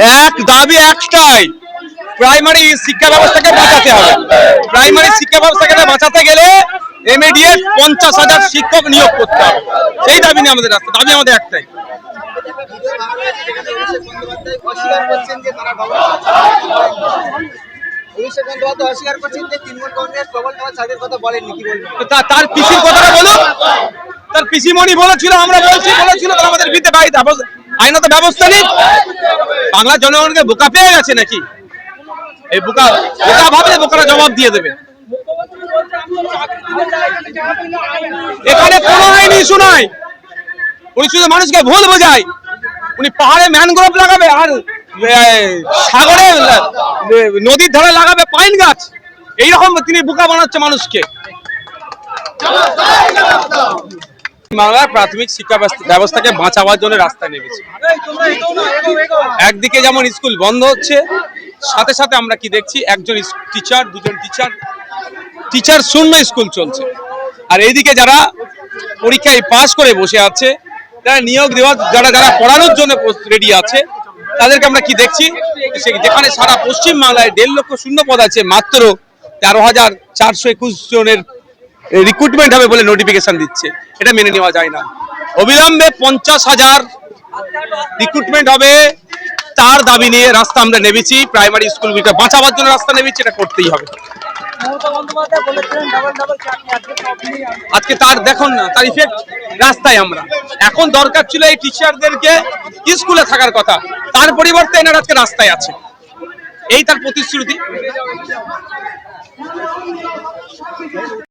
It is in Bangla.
এক, দাবি একটাই। প্রাইমারি শিক্ষা ব্যবস্থাকে বাঁচাতে হবে। প্রাইমারি শিক্ষা ব্যবস্থাকে বাঁচাতে গেলে ইমিডিয়েট পঞ্চাশ হাজার শিক্ষক নিয়োগ করতে হবে। সেই দাবি নিয়ে আমাদের রাস্তা, দাবি আমাদের একটাই। তারা পিসির কথাটা বলো। তার পিসিমণি বলেছিল, আমরা বলছি, বলেছিল আমাদের বিরুদ্ধে ব্যবস্থা- আইনত ব্যবস্থা নেই? বাংলা জনগণকে বোকা পেয়ে গেছে নাকি? এই বোকা বোকা ভাবলে বোকারা জবাব দিয়ে দেবে। এখানে কোনো আইনি ইস্যু নাই। উনি শুধু মানুষকে ভুল বোঝায়। উনি পাহাড়ে ম্যানগ্রোভ লাগাবে আর সাগরে নদীর ধারে লাগাবে পাইন গাছ। এইরকম তিনি বোকা বানাচ্ছে মানুষকে। বাংলার প্রাথমিক শিক্ষা ব্যবস্থা- ব্যবস্থাকে বাঁচাবার জন্য রাস্তায় নেমেছে। একদিকে যেমন স্কুল বন্ধ হচ্ছে, সাথে সাথে আমরা কি দেখছি, একজন টিচার দুজন টিচার টিচার শূন্য স্কুল চলছে। আর এইদিকে যারা পরীক্ষায় পাশ করে বসে আছে যারা নিয়োগ দেওয়ার যারা যারা পড়ানোর জন্য রেডি আছে, তাদেরকে আমরা কি দেখছি যেখানে সারা পশ্চিম বাংলায় দেড় লক্ষ শূন্য পদ আছে, মাত্র তেরো হাজার চারশো একুশ জনের রিক্রুটমেন্ট হবে বলে নোটিফিকেশন দিচ্ছে। এটা মেনে নেওয়া যায় না। অবিলম্বে পঞ্চাশ হাজার রিক্রুটমেন্ট হবে। তার দাবি নিয়ে রাস্তা আমরা নেমেছি প্রাইমারি স্কুলগুলিকে বাঁচাবার জন্য রাস্তা নেমেছি, এটা করতেই হবে। আজকে তার দেখুন না, তার ইফেক্ট রাস্তায় আমরা। এখন দরকার ছিল এই টিচারদেরকে স্কুলে থাকার কথা? তার পরিবর্তে এনার আজকে রাস্তায় আছে। এই তার প্রতিশ্রুতি।